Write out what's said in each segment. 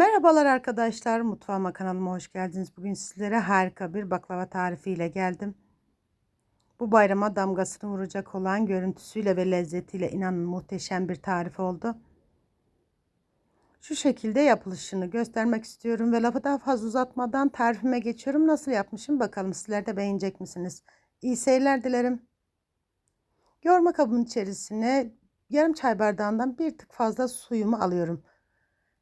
Merhabalar arkadaşlar, mutfağıma kanalıma hoş geldiniz. Bugün sizlere harika bir baklava tarifiyle geldim. Bu bayrama damgasını vuracak olan görüntüsüyle ve lezzetiyle inanın muhteşem bir tarif oldu. Şu şekilde yapılışını göstermek istiyorum ve lafı daha fazla uzatmadan tarifime geçiyorum. Nasıl yapmışım bakalım sizler de beğenecek misiniz? İyi seyirler dilerim. Yoğurma kabının içerisine yarım çay bardağından bir tık fazla suyumu alıyorum.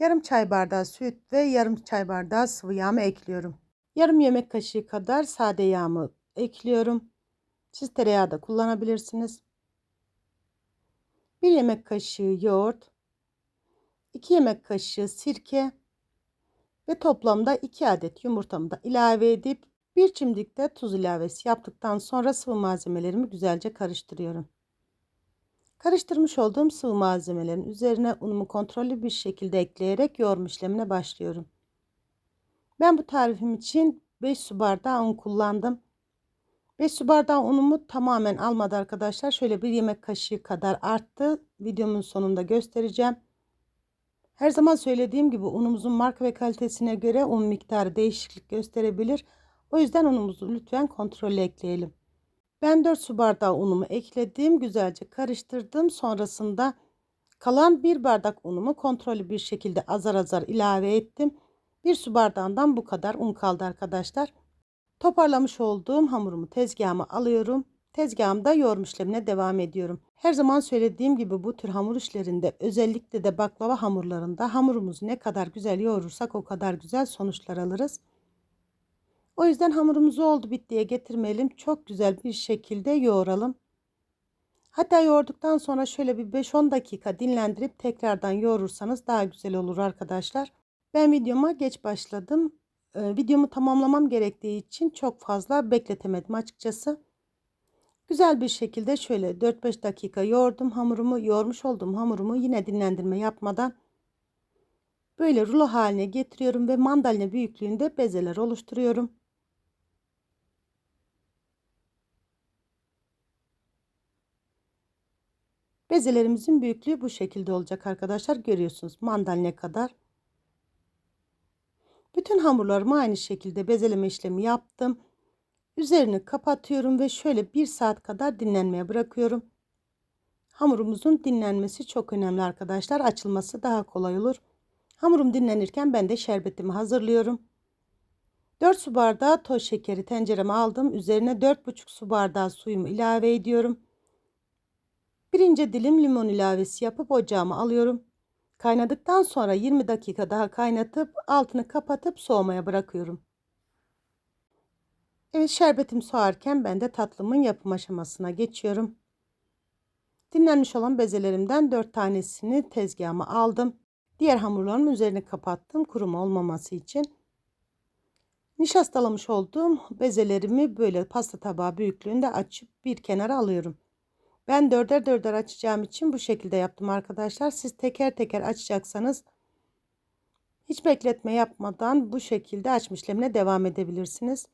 Yarım çay bardağı süt ve yarım çay bardağı sıvı yağımı ekliyorum. Yarım yemek kaşığı kadar sade yağımı ekliyorum. Siz tereyağı da kullanabilirsiniz. Bir yemek kaşığı yoğurt, 2 yemek kaşığı sirke ve toplamda 2 adet yumurtamı da ilave edip bir çimdik de tuz ilavesi yaptıktan sonra sıvı malzemelerimi güzelce karıştırıyorum. Karıştırmış olduğum sıvı malzemelerin üzerine unumu kontrollü bir şekilde ekleyerek yoğurma işlemine başlıyorum. Ben bu tarifim için 5 su bardağı un kullandım. 5 su bardağı unumu tamamen almadı arkadaşlar. Şöyle bir yemek kaşığı kadar arttı. Videomun sonunda göstereceğim. Her zaman söylediğim gibi unumuzun marka ve kalitesine göre un miktarı değişiklik gösterebilir. O yüzden unumuzu lütfen kontrollü ekleyelim. Ben 4 su bardağı unumu ekledim. Güzelce karıştırdım. Sonrasında kalan 1 bardak unumu kontrollü bir şekilde azar azar ilave ettim. 1 su bardağından bu kadar un kaldı arkadaşlar. Toparlamış olduğum hamurumu tezgahıma alıyorum. Tezgahımda yoğurma işlemine devam ediyorum. Her zaman söylediğim gibi bu tür hamur işlerinde özellikle de baklava hamurlarında hamurumuzu ne kadar güzel yoğurursak o kadar güzel sonuçlar alırız. O yüzden hamurumuzu oldu bittiye getirmeyelim. Çok güzel bir şekilde yoğuralım. Hatta yoğurduktan sonra şöyle bir 5-10 dakika dinlendirip tekrardan yoğurursanız daha güzel olur arkadaşlar. Ben videoma geç başladım. Ee, videomu tamamlamam gerektiği için çok fazla bekletemedim açıkçası. Güzel bir şekilde şöyle 4-5 dakika yoğurdum hamurumu. Yoğurmuş olduğum hamurumu yine dinlendirme yapmadan böyle rulo haline getiriyorum ve mandalina büyüklüğünde bezeler oluşturuyorum. Bezelerimizin büyüklüğü bu şekilde olacak arkadaşlar. Görüyorsunuz mandalina kadar. Bütün hamurlarımı aynı şekilde bezeleme işlemi yaptım. Üzerini kapatıyorum ve şöyle bir saat kadar dinlenmeye bırakıyorum. Hamurumuzun dinlenmesi çok önemli arkadaşlar. Açılması daha kolay olur. Hamurum dinlenirken ben de şerbetimi hazırlıyorum. 4 su bardağı toz şekeri tencereme aldım. Üzerine 4,5 su bardağı suyumu ilave ediyorum. Birinci dilim limon ilavesi yapıp ocağıma alıyorum. Kaynadıktan sonra 20 dakika daha kaynatıp altını kapatıp soğumaya bırakıyorum. Evet şerbetim soğarken ben de tatlımın yapım aşamasına geçiyorum. Dinlenmiş olan bezelerimden 4 tanesini tezgahıma aldım. Diğer hamurlarımın üzerine kapattım kuruma olmaması için. Nişastalamış olduğum bezelerimi böyle pasta tabağı büyüklüğünde açıp bir kenara alıyorum. Ben dörder dörder açacağım için bu şekilde yaptım arkadaşlar. Siz teker teker açacaksanız hiç bekletme yapmadan bu şekilde açma işlemine devam edebilirsiniz.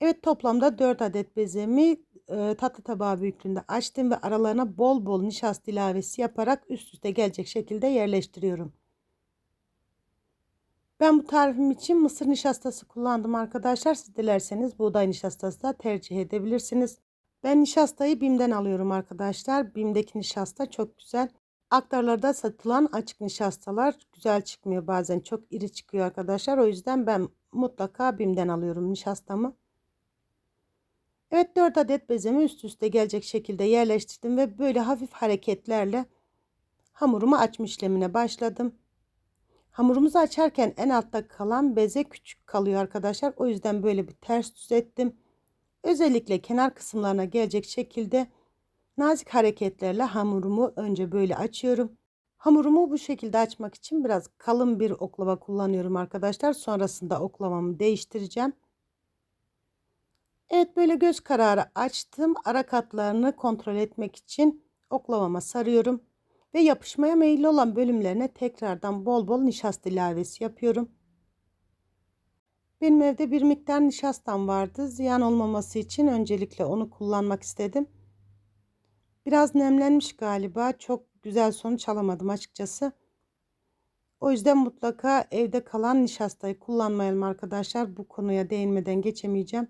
Evet toplamda 4 adet bezemi e, tatlı tabağı büyüklüğünde açtım ve aralarına bol bol nişasta ilavesi yaparak üst üste gelecek şekilde yerleştiriyorum. Ben bu tarifim için mısır nişastası kullandım arkadaşlar. Siz dilerseniz buğday nişastası da tercih edebilirsiniz. Ben nişastayı BİM'den alıyorum arkadaşlar. BİM'deki nişasta çok güzel. Aktarlarda satılan açık nişastalar güzel çıkmıyor bazen. Çok iri çıkıyor arkadaşlar. O yüzden ben mutlaka BİM'den alıyorum nişastamı. Evet 4 adet bezemi üst üste gelecek şekilde yerleştirdim ve böyle hafif hareketlerle hamurumu açma işlemine başladım. Hamurumuzu açarken en altta kalan beze küçük kalıyor arkadaşlar. O yüzden böyle bir ters düz ettim. Özellikle kenar kısımlarına gelecek şekilde nazik hareketlerle hamurumu önce böyle açıyorum. Hamurumu bu şekilde açmak için biraz kalın bir oklava kullanıyorum arkadaşlar. Sonrasında oklavamı değiştireceğim. Evet böyle göz kararı açtım. Ara katlarını kontrol etmek için oklavama sarıyorum. Ve yapışmaya meyilli olan bölümlerine tekrardan bol bol nişasta ilavesi yapıyorum. Benim evde bir miktar nişastam vardı. Ziyan olmaması için öncelikle onu kullanmak istedim. Biraz nemlenmiş galiba. Çok güzel sonuç alamadım açıkçası. O yüzden mutlaka evde kalan nişastayı kullanmayalım arkadaşlar. Bu konuya değinmeden geçemeyeceğim.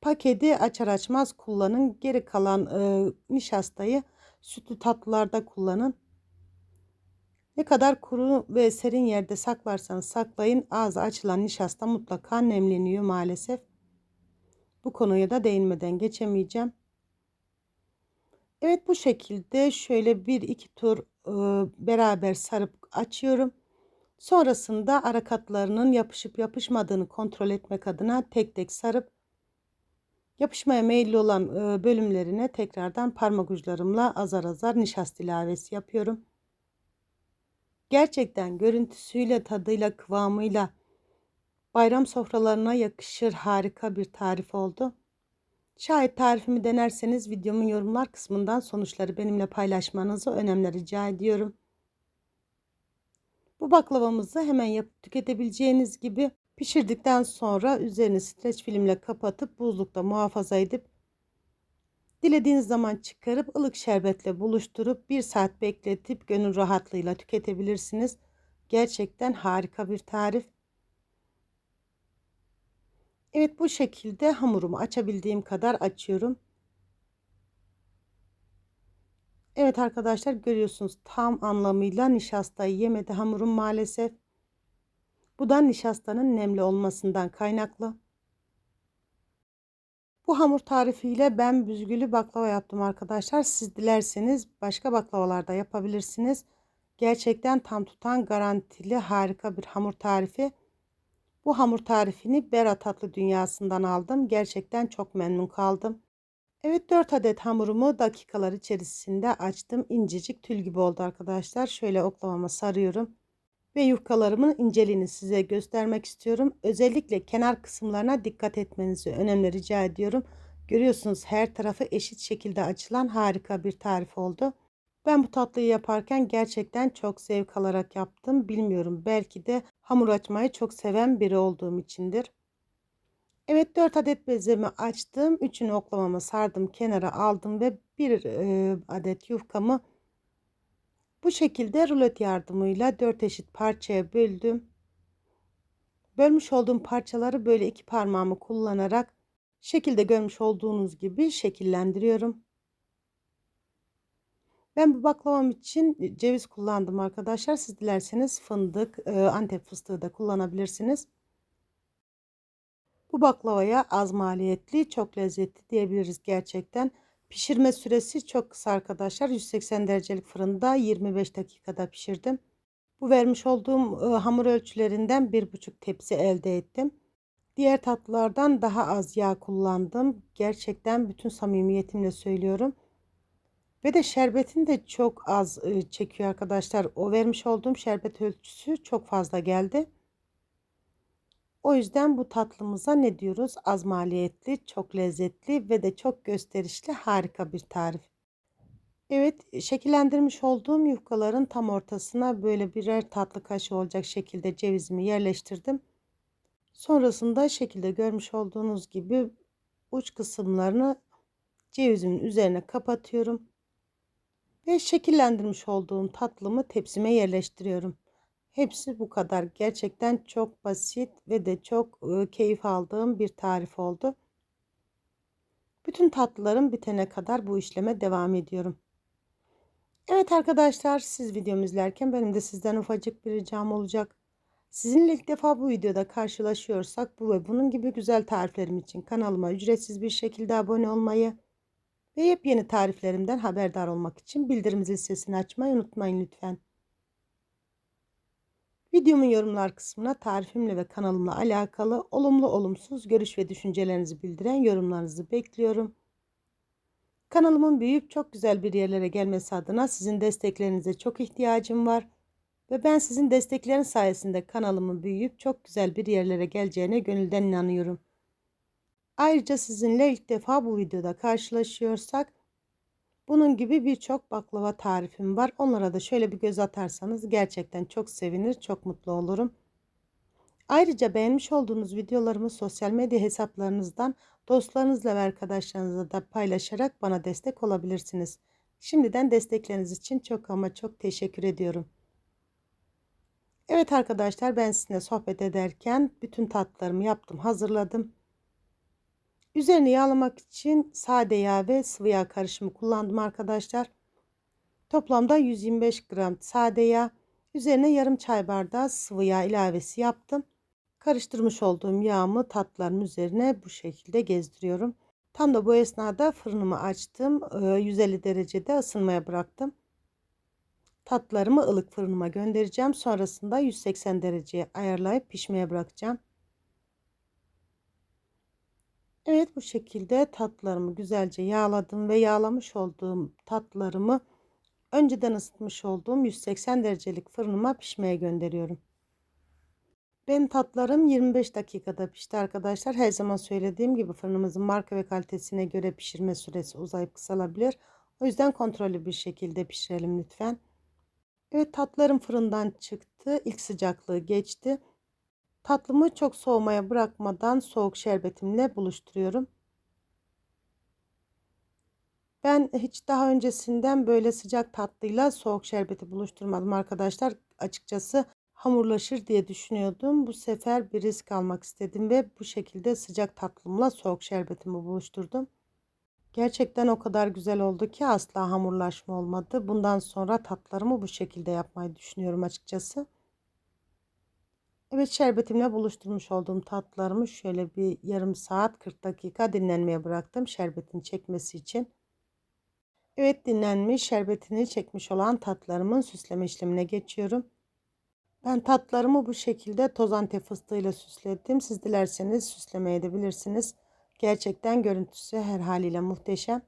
Paketi açar açmaz kullanın. Geri kalan e, nişastayı sütlü tatlılarda kullanın. Ne kadar kuru ve serin yerde saklarsanız saklayın ağzı açılan nişasta mutlaka nemleniyor maalesef. Bu konuya da değinmeden geçemeyeceğim. Evet bu şekilde şöyle bir iki tur e, beraber sarıp açıyorum. Sonrasında ara katlarının yapışıp yapışmadığını kontrol etmek adına tek tek sarıp yapışmaya meyilli olan e, bölümlerine tekrardan parmak uçlarımla azar azar nişasta ilavesi yapıyorum. Gerçekten görüntüsüyle, tadıyla, kıvamıyla bayram sofralarına yakışır harika bir tarif oldu. Şayet tarifimi denerseniz videomun yorumlar kısmından sonuçları benimle paylaşmanızı önemli rica ediyorum. Bu baklavamızı hemen yapıp tüketebileceğiniz gibi pişirdikten sonra üzerini streç filmle kapatıp buzlukta muhafaza edip dilediğiniz zaman çıkarıp ılık şerbetle buluşturup bir saat bekletip gönül rahatlığıyla tüketebilirsiniz. Gerçekten harika bir tarif. Evet bu şekilde hamurumu açabildiğim kadar açıyorum. Evet arkadaşlar görüyorsunuz tam anlamıyla nişastayı yemedi hamurum maalesef. Bu da nişastanın nemli olmasından kaynaklı. Bu hamur tarifiyle ben büzgülü baklava yaptım arkadaşlar. Siz dilerseniz başka baklavalarda yapabilirsiniz. Gerçekten tam tutan garantili harika bir hamur tarifi. Bu hamur tarifini Bera Tatlı Dünyası'ndan aldım. Gerçekten çok memnun kaldım. Evet 4 adet hamurumu dakikalar içerisinde açtım. İncecik tül gibi oldu arkadaşlar. Şöyle oklavama sarıyorum. Ve yufkalarımın inceliğini size göstermek istiyorum. Özellikle kenar kısımlarına dikkat etmenizi önemli rica ediyorum. Görüyorsunuz her tarafı eşit şekilde açılan harika bir tarif oldu. Ben bu tatlıyı yaparken gerçekten çok zevk alarak yaptım. Bilmiyorum belki de hamur açmayı çok seven biri olduğum içindir. Evet 4 adet bezemi açtım. Üçünü oklamama sardım kenara aldım ve bir adet yufkamı bu şekilde rulet yardımıyla 4 eşit parçaya böldüm. Bölmüş olduğum parçaları böyle iki parmağımı kullanarak şekilde görmüş olduğunuz gibi şekillendiriyorum. Ben bu baklavam için ceviz kullandım arkadaşlar. Siz dilerseniz fındık, e, antep fıstığı da kullanabilirsiniz. Bu baklavaya az maliyetli, çok lezzetli diyebiliriz gerçekten. Pişirme süresi çok kısa arkadaşlar. 180 derecelik fırında 25 dakikada pişirdim. Bu vermiş olduğum e, hamur ölçülerinden 1,5 tepsi elde ettim. Diğer tatlılardan daha az yağ kullandım. Gerçekten bütün samimiyetimle söylüyorum. Ve de şerbetin de çok az çekiyor arkadaşlar. O vermiş olduğum şerbet ölçüsü çok fazla geldi. O yüzden bu tatlımıza ne diyoruz? Az maliyetli, çok lezzetli ve de çok gösterişli harika bir tarif. Evet, şekillendirmiş olduğum yufkaların tam ortasına böyle birer tatlı kaşığı olacak şekilde cevizimi yerleştirdim. Sonrasında şekilde görmüş olduğunuz gibi uç kısımlarını cevizimin üzerine kapatıyorum. Ve şekillendirmiş olduğum tatlımı tepsime yerleştiriyorum. Hepsi bu kadar. Gerçekten çok basit ve de çok keyif aldığım bir tarif oldu. Bütün tatlılarım bitene kadar bu işleme devam ediyorum. Evet arkadaşlar siz videomu izlerken benim de sizden ufacık bir ricam olacak. Sizinle ilk defa bu videoda karşılaşıyorsak bu ve bunun gibi güzel tariflerim için kanalıma ücretsiz bir şekilde abone olmayı ve yepyeni tariflerimden haberdar olmak için bildirim zil sesini açmayı unutmayın lütfen. Videomun yorumlar kısmına tarifimle ve kanalımla alakalı olumlu olumsuz görüş ve düşüncelerinizi bildiren yorumlarınızı bekliyorum. Kanalımın büyüyüp çok güzel bir yerlere gelmesi adına sizin desteklerinize çok ihtiyacım var. Ve ben sizin destekleriniz sayesinde kanalımın büyüyüp çok güzel bir yerlere geleceğine gönülden inanıyorum. Ayrıca sizinle ilk defa bu videoda karşılaşıyorsak bunun gibi birçok baklava tarifim var. Onlara da şöyle bir göz atarsanız gerçekten çok sevinir, çok mutlu olurum. Ayrıca beğenmiş olduğunuz videolarımı sosyal medya hesaplarınızdan dostlarınızla ve arkadaşlarınızla da paylaşarak bana destek olabilirsiniz. Şimdiden destekleriniz için çok ama çok teşekkür ediyorum. Evet arkadaşlar ben sizinle sohbet ederken bütün tatlarımı yaptım hazırladım. Üzerini yağlamak için sade yağ ve sıvı yağ karışımı kullandım arkadaşlar. Toplamda 125 gram sade yağ, üzerine yarım çay bardağı sıvı yağ ilavesi yaptım. Karıştırmış olduğum yağımı tatların üzerine bu şekilde gezdiriyorum. Tam da bu esnada fırınımı açtım. 150 derecede ısınmaya bıraktım. Tatlarımı ılık fırınıma göndereceğim. Sonrasında 180 dereceye ayarlayıp pişmeye bırakacağım. Evet bu şekilde tatlarımı güzelce yağladım ve yağlamış olduğum tatlarımı önceden ısıtmış olduğum 180 derecelik fırınıma pişmeye gönderiyorum. Ben tatlarım 25 dakikada pişti arkadaşlar. Her zaman söylediğim gibi fırınımızın marka ve kalitesine göre pişirme süresi uzayıp kısalabilir. O yüzden kontrollü bir şekilde pişirelim lütfen. Evet tatlarım fırından çıktı. İlk sıcaklığı geçti. Tatlımı çok soğumaya bırakmadan soğuk şerbetimle buluşturuyorum. Ben hiç daha öncesinden böyle sıcak tatlıyla soğuk şerbeti buluşturmadım arkadaşlar. Açıkçası hamurlaşır diye düşünüyordum. Bu sefer bir risk almak istedim ve bu şekilde sıcak tatlımla soğuk şerbetimi buluşturdum. Gerçekten o kadar güzel oldu ki asla hamurlaşma olmadı. Bundan sonra tatlarımı bu şekilde yapmayı düşünüyorum açıkçası. Evet şerbetimle buluşturmuş olduğum tatlarımı şöyle bir yarım saat 40 dakika dinlenmeye bıraktım şerbetin çekmesi için. Evet dinlenmiş şerbetini çekmiş olan tatlarımın süsleme işlemine geçiyorum. Ben tatlarımı bu şekilde toz antep fıstığıyla süsledim. Siz dilerseniz süslemeye edebilirsiniz. Gerçekten görüntüsü her haliyle muhteşem.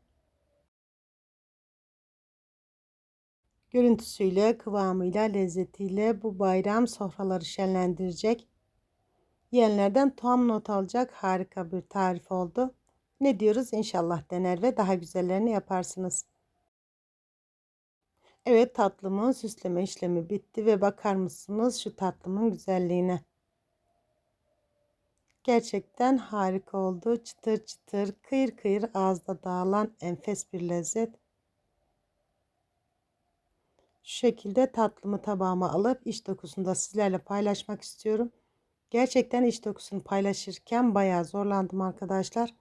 Görüntüsüyle, kıvamıyla, lezzetiyle bu bayram sofraları şenlendirecek. Yiyenlerden tam not alacak harika bir tarif oldu. Ne diyoruz? İnşallah dener ve daha güzellerini yaparsınız. Evet tatlımın süsleme işlemi bitti ve bakar mısınız şu tatlımın güzelliğine. Gerçekten harika oldu. Çıtır çıtır, kıyır kıyır ağızda dağılan enfes bir lezzet. Şu şekilde tatlımı tabağıma alıp iç dokusunu da sizlerle paylaşmak istiyorum. Gerçekten iç dokusunu paylaşırken bayağı zorlandım arkadaşlar.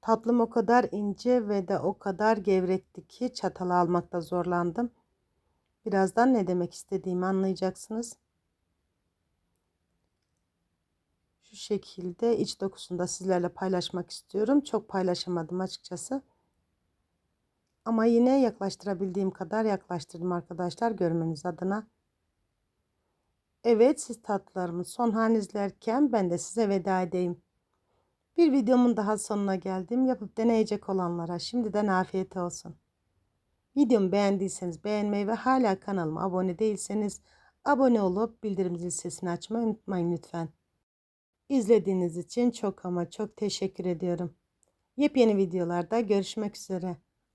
Tatlım o kadar ince ve de o kadar gevrekti ki çatala almakta zorlandım. Birazdan ne demek istediğimi anlayacaksınız. Şu şekilde iç dokusunu da sizlerle paylaşmak istiyorum. Çok paylaşamadım açıkçası. Ama yine yaklaştırabildiğim kadar yaklaştırdım arkadaşlar görmeniz adına. Evet siz tatlılarımın son halini izlerken ben de size veda edeyim. Bir videomun daha sonuna geldim. Yapıp deneyecek olanlara şimdiden afiyet olsun. Videomu beğendiyseniz beğenmeyi ve hala kanalıma abone değilseniz abone olup bildirim zil sesini açmayı unutmayın lütfen. İzlediğiniz için çok ama çok teşekkür ediyorum. Yepyeni videolarda görüşmek üzere.